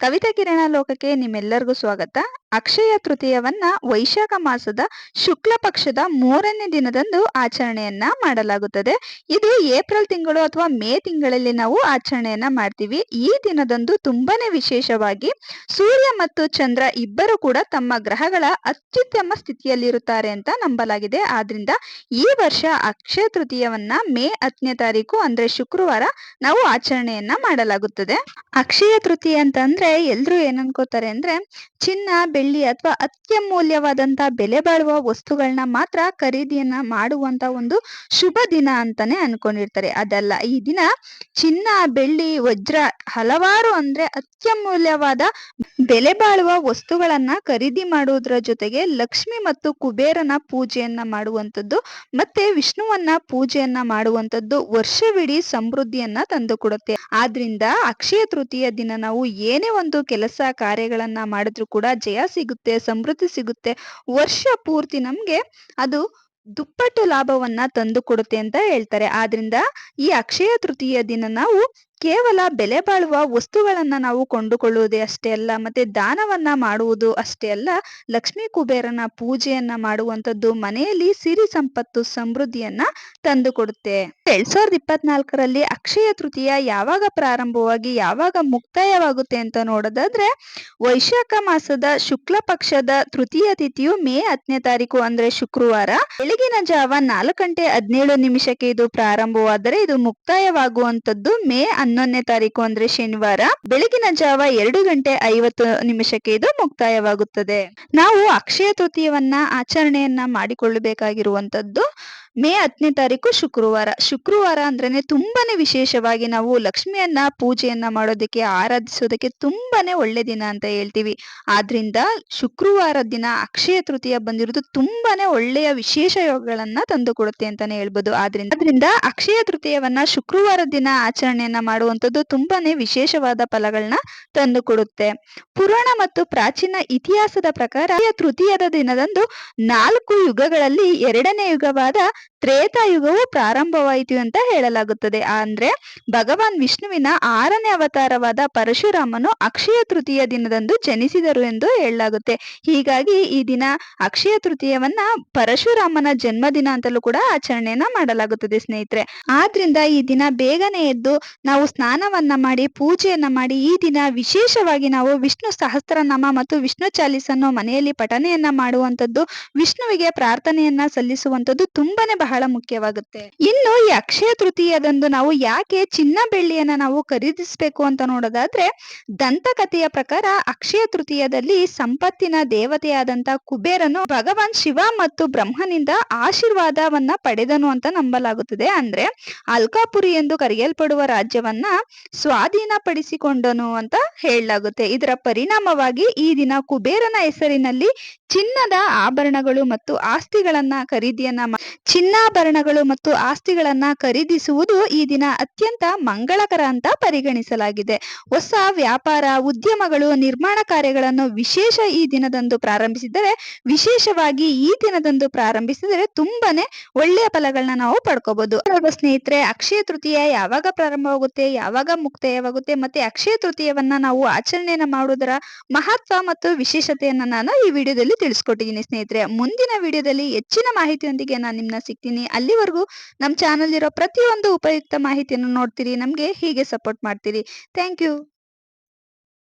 ಕವಿತಾ ಕಿರಣ ಲೋಕಕ್ಕೆ ನಿಮ್ಮೆಲ್ಲರಿಗೂ ಸ್ವಾಗತ. ಅಕ್ಷಯ ತೃತೀಯವನ್ನ ವೈಶಾಖ ಮಾಸದ ಶುಕ್ಲ ಪಕ್ಷದ ಮೂರನೇ ದಿನದಂದು ಆಚರಣೆಯನ್ನ ಮಾಡಲಾಗುತ್ತದೆ. ಇದು ಏಪ್ರಿಲ್ ತಿಂಗಳು ಅಥವಾ ಮೇ ತಿಂಗಳಲ್ಲಿ ನಾವು ಆಚರಣೆಯನ್ನ ಮಾಡ್ತೀವಿ. ಈ ದಿನದಂದು ತುಂಬಾನೇ ವಿಶೇಷವಾಗಿ ಸೂರ್ಯ ಮತ್ತು ಚಂದ್ರ ಇಬ್ಬರು ಕೂಡ ತಮ್ಮ ಗ್ರಹಗಳ ಅತ್ಯುತ್ತಮ ಸ್ಥಿತಿಯಲ್ಲಿರುತ್ತಾರೆ ಅಂತ ನಂಬಲಾಗಿದೆ. ಆದ್ರಿಂದ ಈ ವರ್ಷ ಅಕ್ಷಯ ತೃತೀಯವನ್ನ ಮೇ ಹತ್ತನೇ ತಾರೀಕು, ಅಂದ್ರೆ ಶುಕ್ರವಾರ, ನಾವು ಆಚರಣೆಯನ್ನ ಮಾಡಲಾಗುತ್ತದೆ. ಅಕ್ಷಯ ತೃತೀಯ ಅಂತ ಅಂದ್ರೆ ಎಲ್ರು ಏನ್ ಅನ್ಕೋತಾರೆ ಅಂದ್ರೆ ಚಿನ್ನ, ಬೆಳ್ಳಿ ಅಥವಾ ಅತ್ಯಮೂಲ್ಯವಾದಂತ ಬೆಲೆ ಬಾಳುವ ವಸ್ತುಗಳನ್ನ ಮಾತ್ರ ಖರೀದಿಯನ್ನ ಮಾಡುವಂತ ಒಂದು ಶುಭ ದಿನ ಅಂತಾನೆ ಅನ್ಕೊಂಡಿರ್ತಾರೆ. ಅದಲ್ಲ, ಈ ದಿನ ಚಿನ್ನ, ಬೆಳ್ಳಿ, ವಜ್ರ ಹಲವಾರು ಅಂದ್ರೆ ಅತ್ಯಮೂಲ್ಯವಾದ ಬೆಲೆ ಬಾಳುವ ವಸ್ತುಗಳನ್ನ ಖರೀದಿ ಮಾಡುವುದರ ಜೊತೆಗೆ ಲಕ್ಷ್ಮಿ ಮತ್ತು ಕುಬೇರನ ಪೂಜೆಯನ್ನ ಮಾಡುವಂತದ್ದು ಮತ್ತೆ ವಿಷ್ಣುವನ್ನ ಪೂಜೆಯನ್ನ ಮಾಡುವಂತದ್ದು ವರ್ಷವಿಡೀ ಸಮೃದ್ಧಿಯನ್ನ ತಂದು ಕೊಡುತ್ತೆ ಆದ್ರಿಂದ ಅಕ್ಷಯ ತೃತೀಯ ದಿನ ನಾವು ಏನೇ ಒಂದು ಕೆಲಸ ಕಾರ್ಯಗಳನ್ನ ಮಾಡಿದ್ರು ಕೂಡ ಜಯ ಸಿಗುತ್ತೆ, ಸಮೃದ್ಧಿ ಸಿಗುತ್ತೆ. ವರ್ಷ ಪೂರ್ತಿ ನಮ್ಗೆ ಅದು ದುಪ್ಪಟ್ಟು ಲಾಭವನ್ನ ತಂದು ಕೊಡುತ್ತೆ ಅಂತ ಹೇಳ್ತಾರೆ. ಆದ್ರಿಂದ ಈ ಅಕ್ಷಯ ತೃತೀಯ ದಿನ ನಾವು ಕೇವಲ ಬೆಲೆ ಬಾಳುವ ವಸ್ತುಗಳನ್ನ ನಾವು ಕೊಂಡುಕೊಳ್ಳುವುದೇ ಅಷ್ಟೇ ಅಲ್ಲ, ಮತ್ತೆ ದಾನವನ್ನ ಮಾಡುವುದು ಅಷ್ಟೇ ಅಲ್ಲ, ಲಕ್ಷ್ಮೀ ಕುಬೇರನ ಪೂಜೆಯನ್ನ ಮಾಡುವಂತದ್ದು ಮನೆಯಲ್ಲಿ ಸಿರಿ ಸಂಪತ್ತು ಸಮೃದ್ಧಿಯನ್ನ ತಂದು ಕೊಡುತ್ತೆ ಎರಡ್ ಸಾವಿರದ ಇಪ್ಪತ್ನಾಲ್ಕರಲ್ಲಿ ಅಕ್ಷಯ ತೃತೀಯ ಯಾವಾಗ ಪ್ರಾರಂಭವಾಗಿ ಯಾವಾಗ ಮುಕ್ತಾಯವಾಗುತ್ತೆ ಅಂತ ನೋಡೋದಾದ್ರೆ, ವೈಶಾಖ ಮಾಸದ ಶುಕ್ಲ ಪಕ್ಷದ ತೃತೀಯ ತಿಥಿಯು ಮೇ ಹತ್ತನೇ ತಾರೀಕು ಅಂದ್ರೆ ಶುಕ್ರವಾರ. ಬೆಳಗಿನ ಜಾವ ನಾಲ್ಕು ಗಂಟೆ ಹದಿನೇಳು ನಿಮಿಷಕ್ಕೆ ಇದು ಪ್ರಾರಂಭವಾದರೆ ಇದು ಮುಕ್ತಾಯವಾಗುವಂತದ್ದು ಮೇ ಹನ್ನೊಂದನೇ ತಾರೀಕು ಅಂದ್ರೆ ಶನಿವಾರ. ಬೆಳಗಿನ ಜಾವ ಎರಡು ಗಂಟೆ ಐವತ್ತು ನಿಮಿಷಕ್ಕೆ ಇದು ಮುಕ್ತಾಯವಾಗುತ್ತದೆ. ನಾವು ಅಕ್ಷಯ ತೃತೀಯವನ್ನ ಆಚರಣೆಯನ್ನ ಮಾಡಿಕೊಳ್ಳಬೇಕಾಗಿರುವಂತದ್ದು ಮೇ ಹತ್ತನೇ ತಾರೀಕು ಶುಕ್ರವಾರ. ಶುಕ್ರವಾರ ಅಂದ್ರೇನೆ ತುಂಬಾನೇ ವಿಶೇಷವಾಗಿ ನಾವು ಲಕ್ಷ್ಮಿಯನ್ನ ಪೂಜೆಯನ್ನ ಮಾಡೋದಕ್ಕೆ, ಆರಾಧಿಸೋದಕ್ಕೆ ತುಂಬಾನೇ ಒಳ್ಳೆ ದಿನ ಅಂತ ಹೇಳ್ತೀವಿ. ಆದ್ರಿಂದ ಶುಕ್ರವಾರ ದಿನ ಅಕ್ಷಯ ತೃತೀಯ ಬಂದಿರೋದು ತುಂಬಾನೇ ಒಳ್ಳೆಯ ವಿಶೇಷ ಯೋಗಗಳನ್ನ ತಂದು ಕೊಡುತ್ತೆ ಅಂತಾನೆ ಹೇಳ್ಬೋದು. ಆದ್ರಿಂದ ಅದರಿಂದ ಅಕ್ಷಯ ತೃತೀಯವನ್ನ ಶುಕ್ರವಾರ ದಿನ ಆಚರಣೆಯನ್ನ ಮಾಡುವಂಥದ್ದು ತುಂಬಾನೇ ವಿಶೇಷವಾದ ಫಲಗಳನ್ನ ತಂದು ಕೊಡುತ್ತೆ ಪುರಾಣ ಮತ್ತು ಪ್ರಾಚೀನ ಇತಿಹಾಸದ ಪ್ರಕಾರ ತೃತೀಯದ ದಿನದಂದು ನಾಲ್ಕು ಯುಗಗಳಲ್ಲಿ ಎರಡನೇ ಯುಗವಾದ ತ್ರೇತಾಯುಗವು ಪ್ರಾರಂಭವಾಯಿತು ಅಂತ ಹೇಳಲಾಗುತ್ತದೆ. ಅಂದ್ರೆ ಭಗವಾನ್ ವಿಷ್ಣುವಿನ ಆರನೇ ಅವತಾರವಾದ ಪರಶುರಾಮನು ಅಕ್ಷಯ ತೃತೀಯ ದಿನದಂದು ಜನಿಸಿದರು ಎಂದು ಹೇಳಲಾಗುತ್ತೆ. ಹೀಗಾಗಿ ಈ ದಿನ ಅಕ್ಷಯ ತೃತೀಯವನ್ನ ಪರಶುರಾಮನ ಜನ್ಮದಿನ ಅಂತಲೂ ಕೂಡ ಆಚರಣೆಯನ್ನ ಮಾಡಲಾಗುತ್ತದೆ ಸ್ನೇಹಿತರೆ. ಆದ್ರಿಂದ ಈ ದಿನ ಬೇಗನೆ ಎದ್ದು ನಾವು ಸ್ನಾನವನ್ನ ಮಾಡಿ, ಪೂಜೆಯನ್ನ ಮಾಡಿ, ಈ ದಿನ ವಿಶೇಷವಾಗಿ ನಾವು ವಿಷ್ಣು ಸಹಸ್ರನಾಮ ಮತ್ತು ವಿಷ್ಣು ಚಾಲಿಸನ್ನು ಮನೆಯಲ್ಲಿ ಪಠನೆಯನ್ನ ಮಾಡುವಂತದ್ದು ವಿಷ್ಣುವಿಗೆ ಪ್ರಾರ್ಥನೆಯನ್ನ ಸಲ್ಲಿಸುವಂತದ್ದು ತುಂಬಾನೇ ಬಹಳ ಮುಖ್ಯವಾಗುತ್ತೆ. ಇನ್ನು ಈ ಅಕ್ಷಯ ತೃತೀಯದಂದು ನಾವು ಯಾಕೆ ಚಿನ್ನ ಬೆಳ್ಳಿಯನ್ನ ನಾವು ಖರೀದಿಸಬೇಕು ಅಂತ ನೋಡೋದಾದ್ರೆ, ದಂತಕಥೆಯ ಪ್ರಕಾರ ಅಕ್ಷಯ ತೃತೀಯದಲ್ಲಿ ಸಂಪತ್ತಿನ ದೇವತೆಯಾದಂತ ಕುಬೇರನು ಭಗವಾನ್ ಶಿವ ಮತ್ತು ಬ್ರಹ್ಮನಿಂದ ಆಶೀರ್ವಾದವನ್ನ ಪಡೆದನು ಅಂತ ನಂಬಲಾಗುತ್ತದೆ. ಅಂದ್ರೆ ಅಲ್ಕಾಪುರಿ ಎಂದು ಕರೆಯಲ್ಪಡುವ ರಾಜ್ಯವನ್ನ ಸ್ವಾಧೀನಪಡಿಸಿಕೊಂಡನು ಅಂತ ಹೇಳಲಾಗುತ್ತೆ. ಇದರ ಪರಿಣಾಮವಾಗಿ ಈ ದಿನ ಕುಬೇರನ ಹೆಸರಿನಲ್ಲಿ ಚಿನ್ನದ ಆಭರಣಗಳು ಮತ್ತು ಆಸ್ತಿಗಳನ್ನ ಖರೀದಿಯನ್ನ ಚಿನ್ನಾಭರಣಗಳು ಮತ್ತು ಆಸ್ತಿಗಳನ್ನ ಖರೀದಿಸುವುದು ಈ ದಿನ ಅತ್ಯಂತ ಮಂಗಳಕರ ಅಂತ ಪರಿಗಣಿಸಲಾಗಿದೆ. ಹೊಸ ವ್ಯಾಪಾರ, ಉದ್ಯಮಗಳು, ನಿರ್ಮಾಣ ಕಾರ್ಯಗಳನ್ನು ವಿಶೇಷ ಈ ದಿನದಂದು ಪ್ರಾರಂಭಿಸಿದರೆ, ವಿಶೇಷವಾಗಿ ಈ ದಿನದಂದು ಪ್ರಾರಂಭಿಸಿದರೆ ತುಂಬಾನೇ ಒಳ್ಳೆಯ ಫಲಗಳನ್ನ ನಾವು ಪಡ್ಕೋಬಹುದು ಸ್ನೇಹಿತರೆ, ಅಕ್ಷಯ ತೃತೀಯ ಯಾವಾಗ ಪ್ರಾರಂಭವಾಗುತ್ತೆ, ಯಾವಾಗ ಮುಕ್ತಾಯವಾಗುತ್ತೆ ಮತ್ತೆ ಅಕ್ಷಯ ತೃತೀಯವನ್ನ ನಾವು ಆಚರಣೆಯನ್ನ ಮಾಡುವುದರ ಮಹತ್ವ ಮತ್ತು ವಿಶೇಷತೆಯನ್ನ ನಾನು ಈ ವಿಡಿಯೋದಲ್ಲಿ ತಿಳಿಸ್ಕೊಟ್ಟಿದ್ದೀನಿ ಸ್ನೇಹಿತರೆ. ಮುಂದಿನ ವಿಡಿಯೋದಲ್ಲಿ ಹೆಚ್ಚಿನ ಮಾಹಿತಿಯೊಂದಿಗೆ ನಾನು ನಿಮ್ನ ಸಿಗ್ತೀನಿ. ಅಲ್ಲಿವರೆಗೂ ನಮ್ಮ ಚಾನಲ್ ಇರೋ ಪ್ರತಿಯೊಂದು ಉಪಯುಕ್ತ ಮಾಹಿತಿಯನ್ನು ನೋಡ್ತೀರಿ, ನಮಗೆ ಹೀಗೆ ಸಪೋರ್ಟ್ ಮಾಡ್ತೀರಿ. Thank you